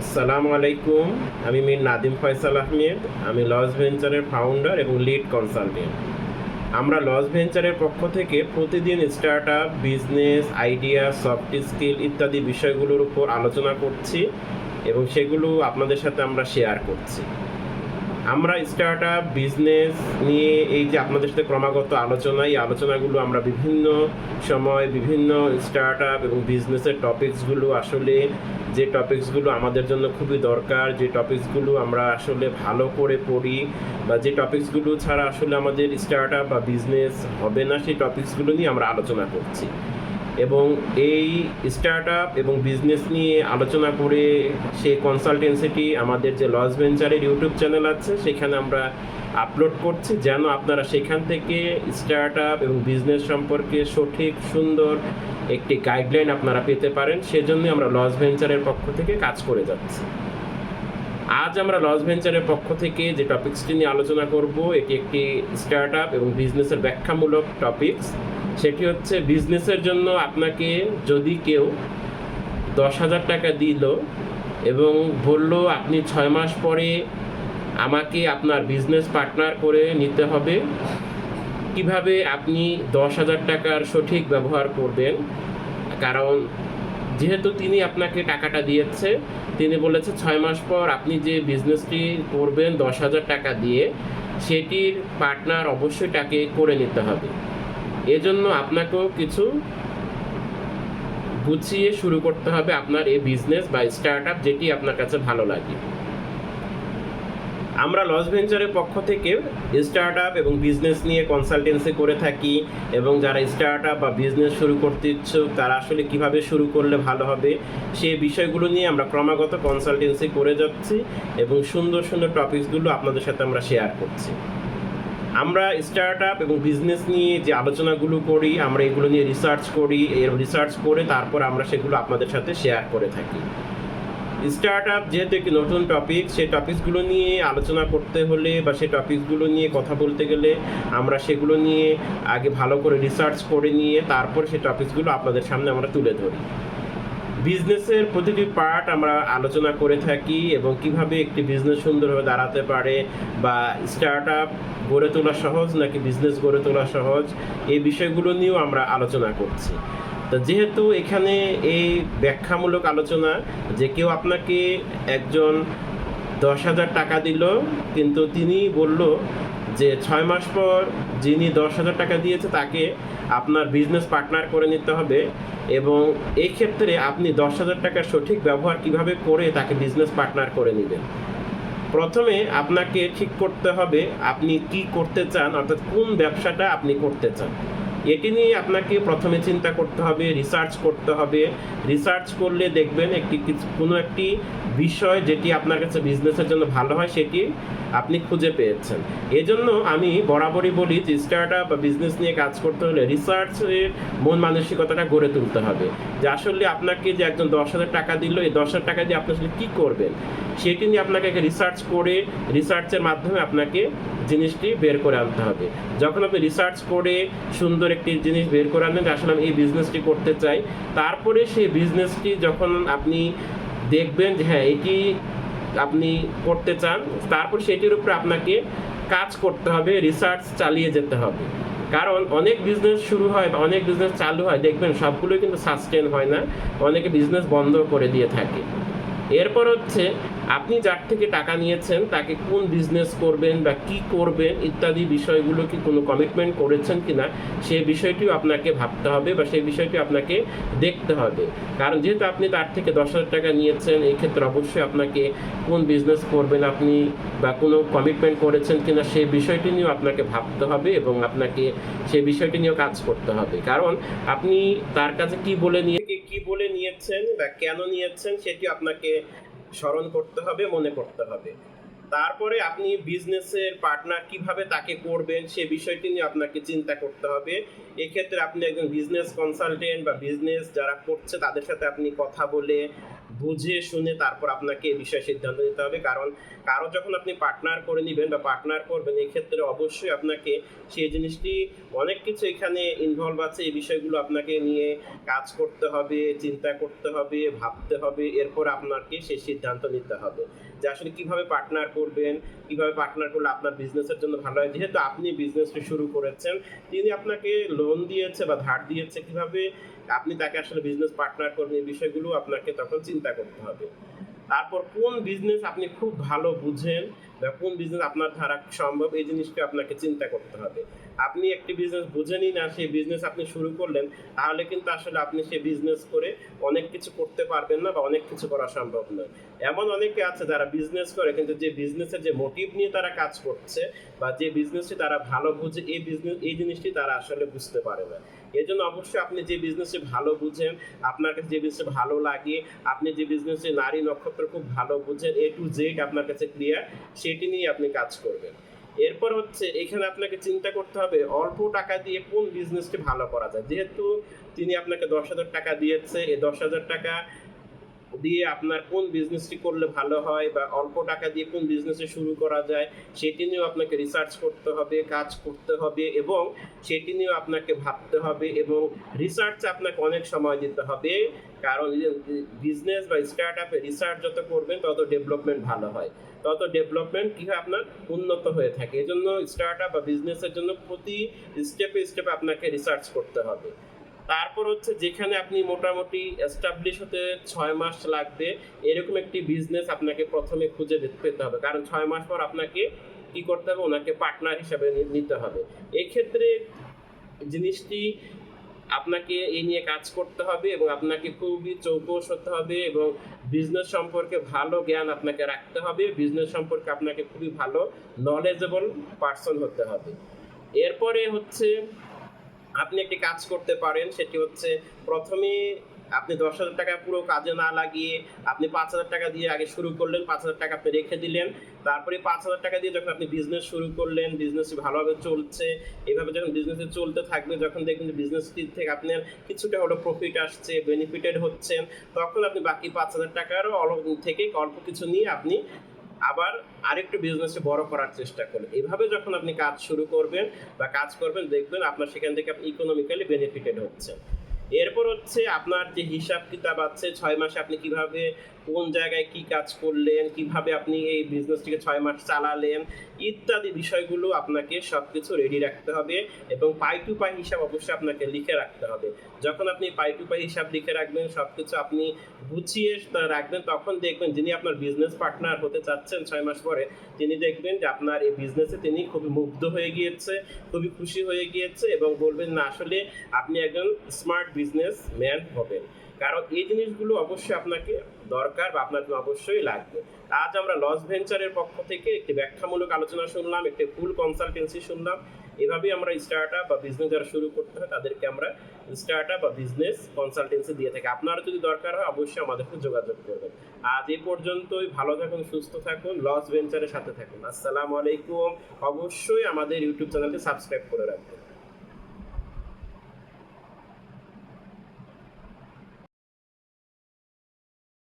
আসসালামু আলাইকুম। আমি মির নাদিম ফয়সাল আহমেদ। আমি লস ভেঞ্চারের ফাউন্ডার এবং লিড কনসালটেন্ট আমরা লস ভেঞ্চারের পক্ষ থেকে প্রতিদিন startup business idea soft skill ইত্যাদি বিষয়গুলোর উপর আলোচনা করছি এবং সেগুলো আপনাদের সাথে আমরা শেয়ার করছি। আমরা স্টার্ট আপ বিজনেস নিয়ে এই যে আপনাদের সাথে ক্রমাগত আলোচনা, এই আলোচনাগুলো আমরা বিভিন্ন সময় বিভিন্ন স্টার্ট আপ এবং বিজনেসের টপিকসগুলো আসলে, যে টপিকসগুলো আমাদের জন্য খুবই দরকার, যে টপিকসগুলো আমরা আসলে ভালো করে পড়ি বা যে টপিকসগুলো ছাড়া আসলে আমাদের স্টার্ট আপ বা বিজনেস হবে না, সেই টপিকসগুলো নিয়ে আমরা আলোচনা করছি। এবং এই স্টার্ট আপ এবং বিজনেস নিয়ে আলোচনা করে সেই কনসালটেন্সিটি আমাদের যে লস ভেঞ্চারের ইউটিউব চ্যানেল আছে, সেখানে আমরা আপলোড করছি যেন আপনারা সেখান থেকে স্টার্ট আপ এবং বিজনেস সম্পর্কে সঠিক, সুন্দর একটি গাইডলাইন আপনারা পেতে পারেন। সেজন্যই আমরা লস ভেঞ্চারের পক্ষ থেকে কাজ করে যাচ্ছি। আজ আমরা লস ভেঞ্চারের পক্ষ থেকে যে টপিকসটি নিয়ে আলোচনা করব, এটি একটি স্টার্ট আপ এবং বিজনেসের ব্যাখ্যামূলক টপিকস সেটি হচ্ছে বিজনেসের জন্য আপনাকে যদি কেউ দশ হাজার টাকা দিল এবং বলল, আপনি ছয় মাস পরে আমাকে আপনার বিজনেস পার্টনার করে নিতে হবে। কীভাবে আপনি দশ হাজার টাকার সঠিক ব্যবহার করবেন? কারণ যেহেতু তিনি আপনাকে টাকাটা দিয়েছে, তিনি বলেছে ছয় মাস পর আপনি যে বিজনেসটি করবেন দশ হাজার টাকা দিয়ে, সেটির পার্টনার অবশ্যই তাকে করে নিতে হবে। এজন্য আপনাকেও কিছু গুছিয়ে শুরু করতে হবে আপনার এই বিজনেস বা স্টার্ট আপ যেটি আপনার কাছে ভালো লাগে। আমরা লস ভেঞ্চারের পক্ষ থেকে স্টার্ট আপ এবং বিজনেস নিয়ে কনসালটেন্সি করে থাকি এবং যারা স্টার্ট আপ বা বিজনেস শুরু করতে ইচ্ছুক, তারা আসলে কীভাবে শুরু করলে ভালো হবে, সেই বিষয়গুলো নিয়ে আমরা ক্রমাগত কনসালটেন্সি করে যাচ্ছি এবং সুন্দর সুন্দর টপিকসগুলো আপনাদের সাথে আমরা শেয়ার করছি। আমরা স্টার্ট আপ এবং বিজনেস নিয়ে যে আলোচনাগুলো করি, আমরা এগুলো নিয়ে রিসার্চ করি, এর রিসার্চ করে তারপর আমরা সেগুলো আপনাদের সাথে শেয়ার করে থাকি। স্টার্ট আপ যেহেতু একটি নতুন টপিক সেই টপিকসগুলো নিয়ে আলোচনা করতে হলে বা সেই টপিকসগুলো নিয়ে কথা বলতে গেলে আমরা সেগুলো নিয়ে আগে ভালো করে রিসার্চ করে নিয়ে তারপর সেই টপিকসগুলো আপনাদের সামনে আমরা তুলে ধরি। বিজনেসের প্রতিটি পার্ট আমরা আলোচনা করে থাকি এবং কীভাবে একটি বিজনেস সুন্দরভাবে দাঁড়াতে পারে বা স্টার্ট আপ গড়ে তোলা সহজ নাকি বিজনেস গড়ে তোলা সহজ, এই বিষয়গুলো নিয়েও আমরা আলোচনা করছি। তো যেহেতু এখানে এই ব্যাখ্যামূলক আলোচনা যে কেউ আপনাকে একজন দশ হাজার টাকা দিল, কিন্তু তিনি বলল যে ছয় মাস পর যিনি দশ হাজার টাকা দিয়েছে, তাকে আপনার বিজনেস পার্টনার করে নিতে হবে এবং এই ক্ষেত্রে আপনি দশ হাজার টাকার সঠিক ব্যবহার কীভাবে করে তাকে বিজনেস পার্টনার করে নেবেন। প্রথমে আপনাকে ঠিক করতে হবে আপনি কি করতে চান, অর্থাৎ কোন ব্যবসাটা আপনি করতে চান। এটি নিয়ে আপনাকে প্রথমে চিন্তা করতে হবে রিসার্চ করতে হবে। রিসার্চ করলে দেখবেন একটি কোনো একটি বিষয় যেটি আপনার কাছে বিজনেসের জন্য ভালো হয়, সেটি আপনি খুঁজে পেয়েছেন। এজন্য আমি বরাবরই বলি যে স্টার্ট আপ বা বিজনেস নিয়ে কাজ করতে হলে রিসার্চের মন মানসিকতাটা গড়ে তুলতে হবে। যে আসলে আপনাকে যে একজন দশ হাজার টাকা দিল, এই দশ হাজার টাকা দিয়ে আপনি আসলে কী করবেন? সেটি নিয়ে আপনাকে রিসার্চ করে রিসার্চের মাধ্যমে আপনাকে জিনিসটি বের করে আনতে হবে। যখন আপনি রিসার্চ করে সুন্দর একটি জিনিস বের করে আনবেন যে আসলে আমি এই বিজনেসটি করতে চাই। তারপরে সেই বিজনেসটি যখন আপনি দেখবেন যে হ্যাঁ এটি আপনি করতে চান, তারপর সেটির উপরে আপনাকে কাজ করতে হবে রিসার্চ চালিয়ে যেতে হবে। কারণ অনেক বিজনেস শুরু হয় বা অনেক বিজনেস চালু হয়, দেখবেন সবগুলোই কিন্তু সাস্টেন হয় না, অনেকে বিজনেস বন্ধ করে দিয়ে থাকে। এরপর হচ্ছে আপনি যার থেকে টাকা নিয়েছেন, তাকে কোন বিজনেস করবেন বা কি করবেন, ইত্যাদি বিষয়গুলো কি কোনো কমিটমেন্ট করেছেন কি না সেই বিষয়টিও আপনাকে ভাবতে হবে বা সেই বিষয়টি আপনাকে দেখতে হবে। কারণ যেহেতু আপনি তার থেকে দশ হাজার টাকা নিয়েছেন, এই ক্ষেত্রে অবশ্যই আপনাকে কোন বিজনেস করবেন আপনি বা কোনো কমিটমেন্ট করেছেন কি না সেই বিষয়টি নিয়েও আপনাকে ভাবতে হবে এবং আপনাকে সেই বিষয়টি নিয়েও কাজ করতে হবে। কারণ আপনি তার কাছে কি বলে নিয়ে কি বলে নিয়েছেন বা কেন নিয়েছেন সেটি আপনাকে স্মরণ করতে হবে, মনে করতে হবে। তারপরে আপনি বিজনেসের পার্টনার কীভাবে তাকে করবেন, সে বিষয়টি নিয়ে আপনাকে চিন্তা করতে হবে। এক্ষেত্রে আপনি একজন বিজনেস কনসালটেন্ট বা বিজনেস যারা করছে, তাদের সাথে আপনি কথা বলে বুঝে শুনে তারপর আপনাকে এই বিষয়ে সিদ্ধান্ত নিতে হবে। কারণ কারও যখন আপনি পার্টনার করে নেবেন বা পার্টনার করবেন, এই ক্ষেত্রে অবশ্যই আপনাকে সেই জিনিসটি অনেক কিছু এখানে ইনভলভ আছে। এই বিষয়গুলো আপনাকে নিয়ে কাজ করতে হবে, চিন্তা করতে হবে, ভাবতে হবে। এরপর আপনাকে সেই সিদ্ধান্ত নিতে হবে যে আসলে কীভাবে পার্টনার করবেন, কীভাবে পার্টনার করলে আপনার বিজনেসের জন্য ভালো হয়। যেহেতু আপনি বিজনেসটি শুরু করেছেন, তিনি আপনাকে লোন দিয়েছে বা ধার দিয়েছে, কীভাবে আপনি তাকে আসলে বিজনেস পার্টনার করবেন এই বিষয়গুলো আপনাকে তখন চিন্তা করতে হবে। তারপর কোন বিজনেস আপনি খুব ভালো বুঝেন বা কোন বিজনেস আপনার দ্বারা সম্ভব এই জিনিসটা আপনাকে চিন্তা করতে হবে। আপনি একটি বিজনেস বুঝেনই না সেই বিজনেস আপনি শুরু করলেন, তাহলে কিন্তু আসলে আপনি সেই বিজনেস করে অনেক কিছু করতে পারবেন না বা অনেক কিছু করা সম্ভব নয়। এমন অনেকে আছে যারা বিজনেস করে, কিন্তু যে বিজনেসের যে মোটিভ নিয়ে তারা কাজ করছে বা যে বিজনেসটি তারা ভালো বুঝে, এই বিজনেস এই জিনিসটি তারা আসলে বুঝতে পারে না। এই জন্য অবশ্যই আপনি যে বিজনেসে ভালো বুঝেন, আপনার কাছে যে বিজনেসে ভালো লাগে, আপনি যে বিজনেসে নারী নক্ষত্র খুব ভালো বুঝেন এ টু জেড আপনার কাছে ক্লিয়ার সেটি নিয়ে আপনি কাজ করবেন। এরপর হচ্ছে এখানে আপনাকে চিন্তা করতে হবে, অল্প টাকা দিয়ে কোন বিজনেসটি ভালো করা যায়? যেহেতু তিনি আপনাকে দশ হাজার টাকা দিয়েছে, এই দশ হাজার টাকা দিয়ে আপনার কোন বিজনেসটি করলে ভালো হয় বা অল্প টাকা দিয়ে কোন বিজনেসে শুরু করা যায়, সেটি নিয়েও আপনাকে রিসার্চ করতে হবে, কাজ করতে হবে এবং সেটি নিয়েও আপনাকে ভাবতে হবে এবং রিসার্চে আপনাকে অনেক সময় দিতে হবে। কারণ বিজনেস বা স্টার্ট আপে রিসার্চ যত করবেন, তত ডেভেলপমেন্ট ভালো হয়। তত ডেভেলপমেন্ট কী হয় আপনার? উন্নত হয়ে থাকে। এজন্য স্টার্ট আপ বা বিজনেসের জন্য প্রতি স্টেপে স্টেপে আপনাকে রিসার্চ করতে হবে। তারপর হচ্ছে যেখানে আপনি মোটামুটি এস্টাবলিশ হতে ছয় মাস লাগবে, এরকম একটি বিজনেস আপনাকে প্রথমে খুঁজে পেতে হবে। কারণ ছয় মাস পর আপনাকে কি করতে হবে? ওনাকে পার্টনার হিসাবে নিতে হবে। এক্ষেত্রে জিনিসটি আপনাকে এই নিয়ে কাজ করতে হবে এবং আপনাকে খুবই চৌকস হতে হবে এবং বিজনেস সম্পর্কে ভালো জ্ঞান আপনাকে রাখতে হবে। বিজনেস সম্পর্কে আপনাকে খুবই ভালো নলেজেবল পার্সন হতে হবে। এরপরে হচ্ছে আপনি একটি কাজ করতে পারেন, সেটি হচ্ছে প্রথমে আপনি দশ হাজার টাকা পুরো কাজে না লাগিয়ে আপনি পাঁচ হাজার টাকা দিয়ে আগে শুরু করলেন, পাঁচ হাজার টাকা আপনি রেখে দিলেন। তারপরে পাঁচ হাজার টাকা দিয়ে যখন আপনি বিজনেস শুরু করলেন বিজনেস ভালোভাবে চলছে, এভাবে যখন বিজনেসে চলতে থাকবে, যখন দেখবেন যে বিজনেসটি থেকে আপনার কিছুটা হলো প্রফিট আসছে বেনিফিটেড হচ্ছেন, তখন আপনি বাকি পাঁচ হাজার টাকারও অল্প থেকে অল্প কিছু নিয়ে আপনি আবার আরেকটু বিজনেসে বড় করার চেষ্টা করুন। এভাবে যখন আপনি কাজ শুরু করবেন বা কাজ করবেন, দেখবেন আপনার সেখান থেকে আপনি ইকোনমিক্যালি বেনিফিটেড হচ্ছেন। এরপর হচ্ছে আপনার যে হিসাব কিতাব আছে, ছয় মাসে আপনি কীভাবে, কোন জায়গায় কি কাজ করলেন, কীভাবে আপনি এই বিজনেসটিকে ছয় মাস চালালেন, ইত্যাদি বিষয়গুলো আপনাকে সব কিছু রেডি রাখতে হবে এবং পাই টু পাই হিসাব অবশ্যই আপনাকে লিখে রাখতে হবে। যখন আপনি পাই টু পাই হিসাব লিখে রাখবেন সব কিছু আপনি গুছিয়ে রাখবেন, তখন দেখবেন যিনি আপনার বিজনেস পার্টনার হতে চাচ্ছেন ছয় মাস পরে, তিনি দেখবেন যে আপনার এই বিজনেসে তিনি খুবই মুগ্ধ হয়ে গিয়েছে, খুবই খুশি হয়ে গিয়েছে এবং বলবেন, না, আসলে আপনি একজন স্মার্ট বিজনেস ম্যান হবেন। কারণ এই জিনিসগুলো অবশ্যই আপনাকে দরকার বা আপনার জন্য অবশ্যই লাগবে। আজ আমরা লস ভেঞ্চারের পক্ষ থেকে একটি ব্যাখ্যামূলক আলোচনা শুনলাম, একটি ফুল কনসালটেন্সি শুনলাম। এভাবেই আমরা স্টার্ট আপ বা বিজনেস যারা শুরু করতে হয়, তাদেরকে আমরা স্টার্ট আপ বা বিজনেস কনসালটেন্সি দিয়ে থাকি। আপনারও যদি দরকার হয়, অবশ্যই আমাদেরকে যোগাযোগ করবেন। আজ এ পর্যন্তই, ভালো থাকুন, সুস্থ থাকুন লস ভেঞ্চারের সাথে থাকুন। আসসালামু আলাইকুম। অবশ্যই আমাদের ইউটিউব চ্যানেলটি সাবস্ক্রাইব করে রাখবেন।